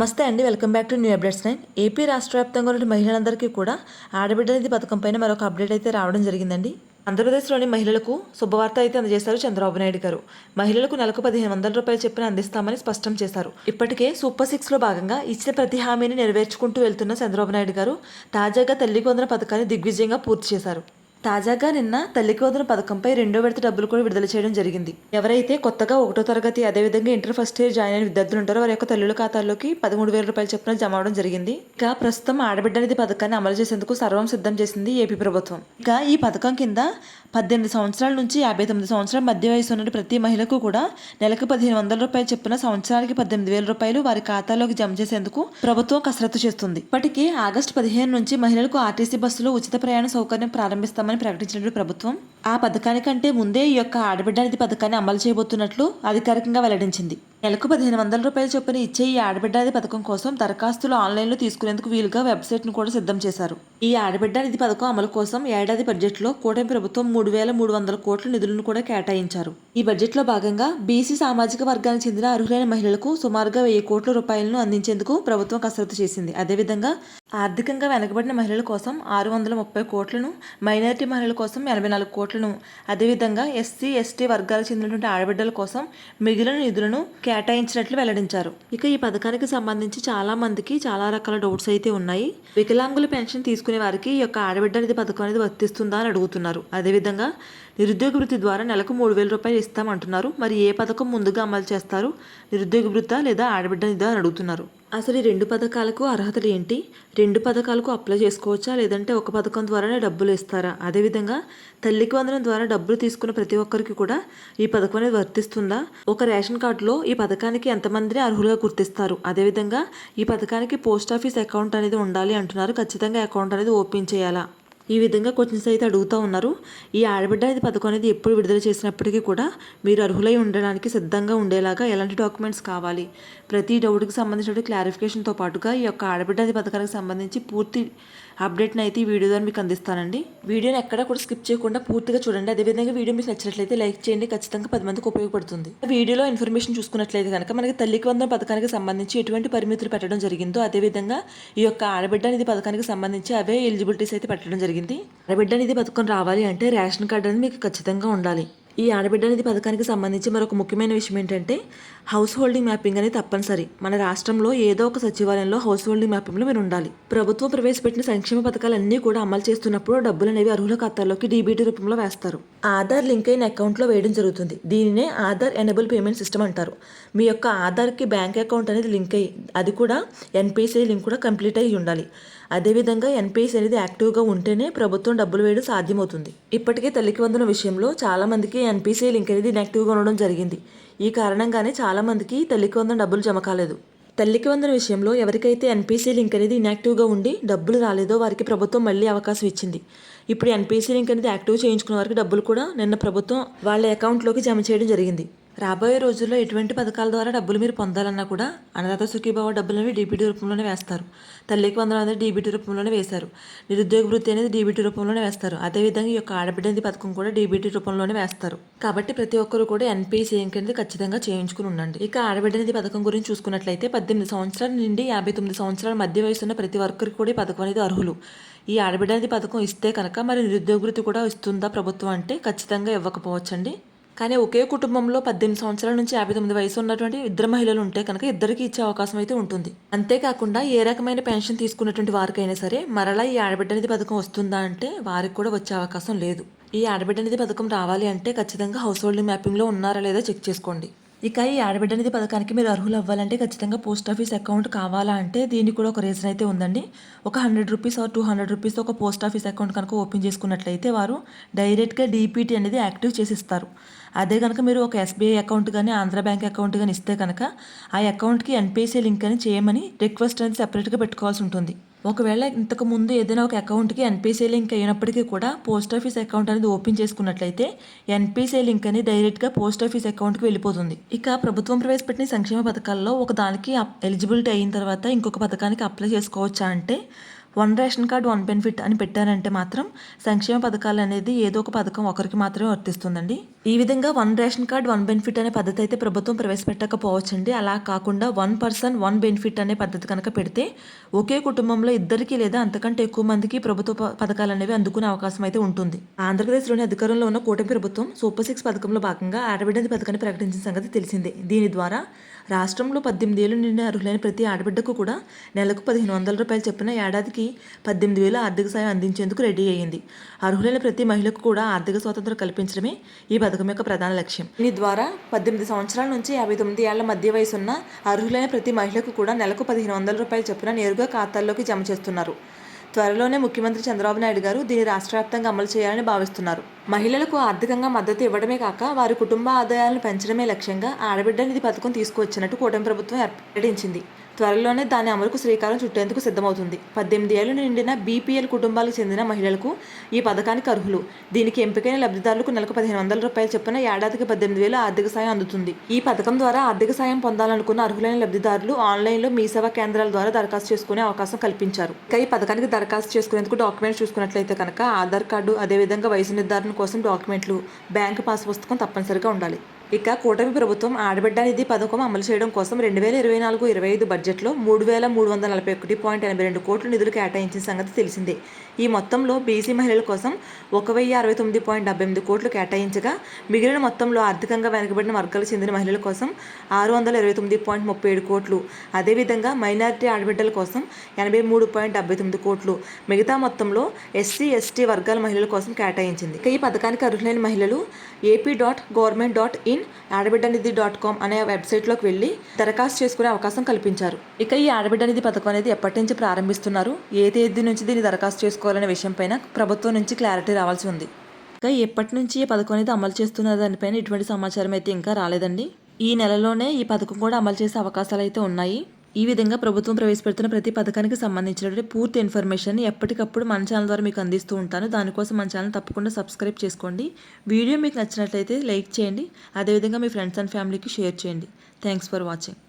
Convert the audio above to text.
నమస్తే అండి. Welcome back to new updates nine. AP రాష్ట్ర వ్యాప్తంగా ఉన్న మహిళలందరికీ కూడా ఆడబిడ్డ నిధి పథకం పైన మరొక అప్డేట్ అయితే రావడం జరిగిందండి. ఆంధ్రప్రదేశ్లోని మహిళలకు శుభవార్త అయితే అందజేశారు చంద్రబాబు నాయుడు గారు. మహిళలకు నెలకు పదిహేను వందల రూపాయలు చెప్పిన అందిస్తామని స్పష్టం చేశారు. ఇప్పటికే సూపర్ సిక్స్లో భాగంగా ఇచ్చిన ప్రతి హామీని నెరవేర్చుకుంటూ వెళ్తున్న చంద్రబాబు నాయుడు గారు తాజాగా తల్లి పథకాన్ని దిగ్విజయంగా పూర్తి చేశారు. తాజాగా నిన్న తల్లికోదన పథకంపై రెండో విడత డబ్బులు కూడా విడుదల చేయడం జరిగింది. ఎవరైతే కొత్తగా ఒకటో తరగతి అదేవిధంగా ఇంటర్ ఫస్ట్ ఇయర్ జాయిన్ అయిన విద్యార్థులు ఉంటారో వారి యొక్క తల్లుల ఖాతాల్లోకి పదమూడు వేల రూపాయలు చొప్పున జమ అవడం జరిగింది. ఇక ప్రస్తుతం ఆడబిడ్డ నిధి పథకాన్ని అమలు చేసేందుకు సర్వం సిద్ధం చేసింది ఏపీ ప్రభుత్వం. ఇక ఈ పథకం కింద పద్దెనిమిది సంవత్సరాల నుంచి యాభై తొమ్మిది సంవత్సరాల మధ్య వయసు ఉన్న ప్రతి మహిళకు కూడా నెలకు పదిహేను వందల రూపాయలు చొప్పున సంవత్సరానికి పద్దెనిమిది వేల రూపాయలు వారి ఖాతాలోకి జమ చేసేందుకు ప్రభుత్వం కసరత్తు చేస్తుంది. ఇప్పటికీ ఆగస్టు పదిహేను నుంచి మహిళలకు ఆర్టీసీ బస్సులో ఉచిత ప్రయాణ సౌకర్యం ప్రారంభిస్తామని ప్రకటించినట్టు ప్రభుత్వం. ఆ పథకానికంటే ముందే ఈ యొక్క ఆడబిడ్డ నిధి పథకాన్ని అమలు చేయబోతున్నట్లు అధికారికంగా వెల్లడించింది. నెలకు పదిహేను వందల రూపాయలు చొప్పున ఇచ్చే ఈ ఆడబిడ్డ పథకం కోసం దరఖాస్తులు ఆన్లైన్లో తీసుకునేందుకు వీలుగా వెబ్సైట్ను కూడా సిద్ధం చేశారు. ఈ ఆడబిడ్డ నిధి పథకం అమలు కోసం ఏడాది బడ్జెట్లో కూటమి ప్రభుత్వం మూడు వేల మూడు వందల కోట్ల నిధులను కూడా కేటాయించారు. ఈ బడ్జెట్లో భాగంగా బీసీ సామాజిక వర్గానికి చెందిన అర్హులైన మహిళలకు సుమారుగా వెయ్యి కోట్ల రూపాయలను అందించేందుకు ప్రభుత్వం కసరత్తు చేసింది. అదేవిధంగా ఆర్థికంగా వెనకబడిన మహిళల కోసం ఆరు వందల ముప్పై కోట్లను మైనారిటీ మహిళల కోసం ఎనభై నాలుగు కోట్లను. అదేవిధంగా ఎస్సీ ఎస్టీ వర్గాలకు చెందినటువంటి ఆడబిడ్డల కోసం మిగిలిన నిధులను కేటాయించినట్లు వెల్లడించారు. ఇక ఈ పథకానికి సంబంధించి చాలా మందికి చాలా రకాల డౌట్స్ అయితే ఉన్నాయి. వికలాంగుల పెన్షన్ తీసుకునే వారికి ఈ యొక్క ఆడబిడ్డ నిధి పథకం అనేది వర్తిస్తుందా అని అడుగుతున్నారు. అదేవిధంగా నిరుద్యోగ వృత్తి ద్వారా నెలకు మూడు వేల రూపాయలు ఇస్తామంటున్నారు. మరి ఏ పథకం ముందుగా అమలు చేస్తారు? నిరుద్యోగ వృత్త లేదా ఆడబిడ్డ నిధి అని అడుగుతున్నారు. అసలు ఈ రెండు పథకాలకు అర్హతలు ఏంటి? రెండు పథకాలకు అప్లై చేసుకోవచ్చా? లేదంటే ఒక పథకం ద్వారానే డబ్బులు ఇస్తారా? అదేవిధంగా తల్లికి వందనం ద్వారా డబ్బులు తీసుకున్న ప్రతి ఒక్కరికి కూడా ఈ పథకం అనేది వర్తిస్తుందా? ఒక రేషన్ కార్డులో ఈ పథకానికి ఎంతమందిని అర్హులుగా గుర్తిస్తారు? అదేవిధంగా ఈ పథకానికి పోస్ట్ ఆఫీస్ అకౌంట్ అనేది ఉండాలి అంటున్నారు. ఖచ్చితంగా అకౌంట్ అనేది ఓపెన్ చేయాలా? ఈ విధంగా క్వశ్చన్స్ అయితే అడుగుతూ ఉన్నారు. ఈ ఆడబిడ్డ ఇది పథకం అనేది ఎప్పుడు విడుదల చేసినప్పటికీ కూడా మీరు అర్హులై ఉండడానికి సిద్ధంగా ఉండేలాగా ఎలాంటి డాక్యుమెంట్స్ కావాలి? ప్రతి డౌట్కి సంబంధించిన క్లారిఫికేషన్తో పాటుగా ఈ యొక్క ఆడబిడ్డ అది పథకానికి సంబంధించి పూర్తి అప్డేట్ని అయితే ఈ వీడియో ద్వారా మీకు అందిస్తానండి. వీడియోని ఎక్కడ కూడా స్కిప్ చేయకుండా పూర్తిగా చూడండి. అదేవిధంగా వీడియో మీకు నచ్చినట్లయితే లైక్ చేయండి. ఖచ్చితంగా పది మందికి ఉపయోగపడుతుంది. వీడియోలో ఇన్ఫర్మేషన్ చూసుకున్నట్లయితే కనుక మనకి తల్లికి వందన పథకానికి సంబంధించి ఎటువంటి పరిమితులు పెట్టడం జరిగిందో అదేవిధంగా ఈ యొక్క ఆడబిడ్డ నిధి పథకానికి సంబంధించి అవే ఎలిజిబిలిటీస్ అయితే పెట్టడం జరిగింది. ఆడబిడ్డ నిధి పథకం రావాలి అంటే రేషన్ కార్డు అనేది మీకు ఖచ్చితంగా ఉండాలి. ఈ ఆడబిడ్డ నిధి పథకానికి సంబంధించి మరొక ముఖ్యమైన విషయం ఏంటంటే హౌస్ హోల్డింగ్ మ్యాపింగ్ అనేది తప్పనిసరి. మన రాష్ట్రంలో ఏదో ఒక సచివాలయంలో హౌస్ హోల్డింగ్ మ్యాపింగ్లో మీరు ఉండాలి. ప్రభుత్వం ప్రవేశపెట్టిన సంక్షేమ పథకాలన్నీ కూడా అమలు చేస్తున్నప్పుడు డబ్బులు అనేవి అర్హుల ఖాతాల్లోకి డీబీటీ రూపంలో వేస్తారు. ఆధార్ లింక్ అయిన అకౌంట్లో వేయడం జరుగుతుంది. దీనినే ఆధార్ ఎనబుల్ పేమెంట్ సిస్టమ్ అంటారు. మీ యొక్క ఆధార్కి బ్యాంక్ అకౌంట్ అనేది లింక్ అయ్యి అది కూడా ఎన్పిసిఐ లింక్ కూడా కంప్లీట్ అయ్యి ఉండాలి. అదేవిధంగా ఎన్పిఎస్ అనేది యాక్టివ్గా ఉంటేనే ప్రభుత్వం డబ్బులు వేయడం సాధ్యమవుతుంది. ఇప్పటికే తల్లికి వందన విషయంలో చాలామందికి ఎన్పిసిఐ లింక్ అనేది ఇన్యాక్టివ్గా ఉండడం జరిగింది. ఈ కారణంగానే చాలామందికి తల్లికి వందన డబ్బులు జమ కాలేదు. తల్లికి వందన విషయంలో ఎవరికైతే ఎన్పిసి లింక్ అనేది ఇన్యాక్టివ్గా ఉండి డబ్బులు రాలేదో వారికి ప్రభుత్వం మళ్ళీ అవకాశం ఇచ్చింది. ఇప్పుడు ఎన్పిసి లింక్ అనేది యాక్టివ్ చేయించుకున్న వారికి డబ్బులు కూడా నిన్న ప్రభుత్వం వాళ్ళ అకౌంట్లోకి జమ చేయడం జరిగింది. రాబోయే రోజుల్లో ఎటువంటి పథకాల ద్వారా డబ్బులు మీరు పొందాలన్నా కూడా అన్నదాత సుఖీభావ డబ్బులని డీబీటీ రూపంలోనే వేస్తారు. తల్లికి వందలు అనేది డీబీటీ రూపంలోనే వేశారు. నిరుద్యోగ వృత్తి అనేది డీబీటీ రూపంలోనే వేస్తారు. అదేవిధంగా ఈ యొక్క ఆడబిడ్డ పథకం కూడా డీబీటీ రూపంలోనే వేస్తారు. కాబట్టి ప్రతి ఒక్కరు కూడా ఎన్పీసీ అనేది ఖచ్చితంగా చేయించుకుని ఉండండి. ఇక ఆడబిడ్డనిధి పథకం గురించి చూసుకున్నట్లయితే పద్దెనిమిది సంవత్సరాల నుండి యాభై తొమ్మిది సంవత్సరాల మధ్య వయసున్న ప్రతి ఒక్కరికి కూడా ఈ పథకం అనేది అర్హులు. ఈ ఆడబిడ్డనిధి పథకం ఇస్తే కనుక మరి నిరుద్యోగ వృత్తి కూడా ఇస్తుందా ప్రభుత్వం అంటే ఖచ్చితంగా ఇవ్వకపోవచ్చండి. కానీ ఒకే కుటుంబంలో పద్దెనిమిది సంవత్సరాల నుంచి యాభై తొమ్మిది వయసు ఉన్నటువంటి ఇద్దరు మహిళలు ఉంటే కనుక ఇద్దరికి ఇచ్చే అవకాశం అయితే ఉంటుంది. అంతేకాకుండా ఏ రకమైన పెన్షన్ తీసుకున్నటువంటి వారికైనా సరే మరలా ఈ ఆడబిడ్డ నిధి పథకం వస్తుందా అంటే వారికి కూడా వచ్చే అవకాశం లేదు. ఈ ఆడబిడ్డ నిధి పథకం రావాలి అంటే ఖచ్చితంగా హౌస్ హోల్డింగ్ మ్యాపింగ్లో ఉన్నారా లేదా చెక్ చేసుకోండి. ఇక ఈ ఆడబిడ్డ నిధి పథకానికి మీరు అర్హులు అవ్వాలంటే ఖచ్చితంగా పోస్ట్ ఆఫీస్ అకౌంట్ కావాలా అంటే దీనికి కూడా ఒక రీజన్ అయితే ఉందండి. ఒక hundred rupees or two hundred rupees ఒక పోస్ట్ ఆఫీస్ అకౌంట్ కనుక ఓపెన్ చేసుకున్నట్లయితే వారు డైరెక్ట్గా డీపీటీ అనేది యాక్టివ్ చేసిస్తారు అదే కనుక మీరు ఒక ఎస్బీఐ అకౌంట్ కానీ ఆంధ్ర బ్యాంక్ అకౌంట్ కానీ ఇస్తే కనుక ఆ అకౌంట్కి ఎన్పిసి లింక్ అని చేయమని రిక్వెస్ట్ అనేది సెపరేట్గా పెట్టుకోవాల్సి ఉంటుంది. ఒకవేళ ఇంతకు ముందు ఏదైనా ఒక అకౌంట్కి ఎన్పిసి లింక్ అయినప్పటికీ కూడా పోస్ట్ ఆఫీస్ అకౌంట్ అనేది ఓపెన్ చేసుకున్నట్లయితే ఎన్పిసి లింక్ అని డైరెక్ట్గా పోస్ట్ ఆఫీస్ అకౌంట్కి వెళ్ళిపోతుంది. ఇక ప్రభుత్వం ప్రవేశపెట్టిన సంక్షేమ పథకాల్లో ఒక దానికి ఎలిజిబిలిటీ అయిన తర్వాత ఇంకొక పథకానికి అప్లై చేసుకోవచ్చా అంటే one ration card one benefit అని పెట్టారంటే మాత్రం సంక్షేమ పథకాలు అనేది ఏదో ఒక పథకం ఒకరికి మాత్రమే వర్తిస్తుందండి. ఈ విధంగా one ration card one benefit అనే పద్ధతి అయితే ప్రభుత్వం ప్రవేశపెట్టకపోవచ్చండి. అలా కాకుండా వన్ పర్సన్ వన్ బెనిఫిట్ అనే పద్ధతి కనుక పెడితే ఒకే కుటుంబంలో ఇద్దరికి లేదా అంతకంటే ఎక్కువ మందికి ప్రభుత్వ పథకాలు అనేవి అందుకునే అవకాశం అయితే ఉంటుంది. ఆంధ్రప్రదేశ్లోని అధికారంలో ఉన్న కూటమి ప్రభుత్వం సూపర్ సిక్స్ పథకంలో భాగంగా ఆడబిడ్డది పథకాన్ని ప్రకటించిన సంగతి తెలిసిందే. దీని ద్వారా రాష్ట్రంలో పద్దెనిమిది ఏళ్ళు నిండిన అర్హులైన ప్రతి ఆడబిడ్డకు కూడా నెలకు పదిహేను వందల రూపాయలు చొప్పున ఏడాదికి పద్దెనిమిది వేల ఆర్థిక సాయం అందించేందుకు రెడీ అయ్యింది. అర్హులైన ప్రతి మహిళకు కూడా ఆర్థిక స్వాతంత్రం కల్పించడమే ఈ పథకం యొక్క ప్రధాన లక్ష్యం. దీని ద్వారా పద్దెనిమిది సంవత్సరాల నుంచి యాభై తొమ్మిది ఏళ్ళ మధ్య వయసు ఉన్న అర్హులైన ప్రతి మహిళకు కూడా నెలకు పదిహేను వందల రూపాయలు చొప్పున నేరుగా ఖాతాల్లోకి జమ చేస్తున్నారు. త్వరలోనే ముఖ్యమంత్రి చంద్రబాబు నాయుడు గారు దీన్ని రాష్ట్ర వ్యాప్తంగా అమలు చేయాలని భావిస్తున్నారు. మహిళలకు ఆర్థికంగా మద్దతు ఇవ్వడమే కాక వారి కుటుంబ ఆదాయాలను పెంచడమే లక్ష్యంగా ఆడబిడ్డ నిధి పథకం తీసుకువచ్చినట్టు కూటమి ప్రభుత్వం ప్రకటించింది. త్వరలోనే దాని అమలుకు శ్రీకారం చుట్టేందుకు సిద్ధమవుతుంది. పద్దెనిమిది ఏళ్ళు నిండిన బీపీఎల్ కుటుంబాలకు చెందిన మహిళలకు ఈ పథకానికి అర్హులు. దీనికి ఎంపికైన లబ్ధిదారులకు నెలకు పదిహేను వందల రూపాయలు చొప్పున ఏడాదికి పద్దెనిమిది వేలు ఆర్థిక సాయం అందుతుంది. ఈ పథకం ద్వారా ఆర్థిక సాయం పొందాలనుకున్న అర్హులైన లబ్ధిదారులు ఆన్లైన్లో మీ సేవా కేంద్రాల ద్వారా దరఖాస్తు చేసుకునే అవకాశం కల్పించారు. ఇక ఈ పథకానికి దరఖాస్తు చేసుకునేందుకు డాక్యుమెంట్స్ చూసుకున్నట్లయితే కనుక ఆధార్ కార్డు అదేవిధంగా వయసు నిర్ధారణ కోసం డాక్యుమెంట్లు బ్యాంకు పాస్ పుస్తకం తప్పనిసరిగా ఉండాలి. ఇక కూటమి ప్రభుత్వం ఆడబిడ్డ నిధి పథకం అమలు చేయడం కోసం రెండు వేల ఇరవై నాలుగు ఇరవై ఐదు బడ్జెట్లో మూడు వేల మూడు వందల నలభై ఒకటి పాయింట్ ఎనభై రెండు కోట్ల నిధులు కేటాయించిన సంగతి తెలిసిందే. ఈ మొత్తంలో బీసీ మహిళల కోసం ఒక వెయ్యి అరవై తొమ్మిది పాయింట్ డెబ్బై ఎనిమిది కోట్లు కేటాయించగా మిగిలిన మొత్తంలో ఆర్థికంగా వెనుకబడిన వర్గాలకు చెందిన మహిళల కోసం ఆరు వందల ఇరవై తొమ్మిది పాయింట్ ముప్పై ఏడు కోట్లు. అదేవిధంగా మైనారిటీ ఆడబిడ్డల కోసం ఎనభై మూడు పాయింట్ డెబ్బై తొమ్మిది కోట్లు. మిగతా మొత్తంలో ఎస్సీ ఎస్టీ వర్గాల మహిళల కోసం కేటాయించింది. ఈ పథకానికి అర్హులైన మహిళలు AP dot government dot in Aadabidda Nidhi dot com అనే వెబ్సైట్లోకి వెళ్ళి దరఖాస్తు చేసుకునే అవకాశం కల్పించారు. ఇక ఈ ఆడబిడ్డ నిధి పథకం అనేది ఎప్పటి నుంచి ప్రారంభిస్తున్నారు? ఏ తేదీ నుంచి దీన్ని దరఖాస్తు చేసుకోవాలనే విషయంపైన ప్రభుత్వం నుంచి క్లారిటీ రావాల్సి ఉంది. ఇంకా ఎప్పటి నుంచి ఈ పథకం అనేది అమలు చేస్తున్న దానిపైన ఎటువంటి సమాచారం అయితే ఇంకా రాలేదండి. ఈ నెలలోనే ఈ పథకం కూడా అమలు చేసే అవకాశాలు అయితే ఉన్నాయి. ఈ విధంగా ప్రభుత్వం ప్రవేశపెడుతున్న ప్రతి పథకానికి సంబంధించినటువంటి పూర్తి ఇన్ఫర్మేషన్ ఎప్పటికప్పుడు మన ఛానల్ ద్వారా మీకు అందిస్తూ ఉంటాను. దానికోసం మన ఛానల్ తప్పకుండా సబ్స్క్రైబ్ చేసుకోండి. వీడియో మీకు నచ్చినట్లయితే లైక్ చేయండి. అదేవిధంగా మీ ఫ్రెండ్స్ అండ్ ఫ్యామిలీకి షేర్ చేయండి. Thanks for watching.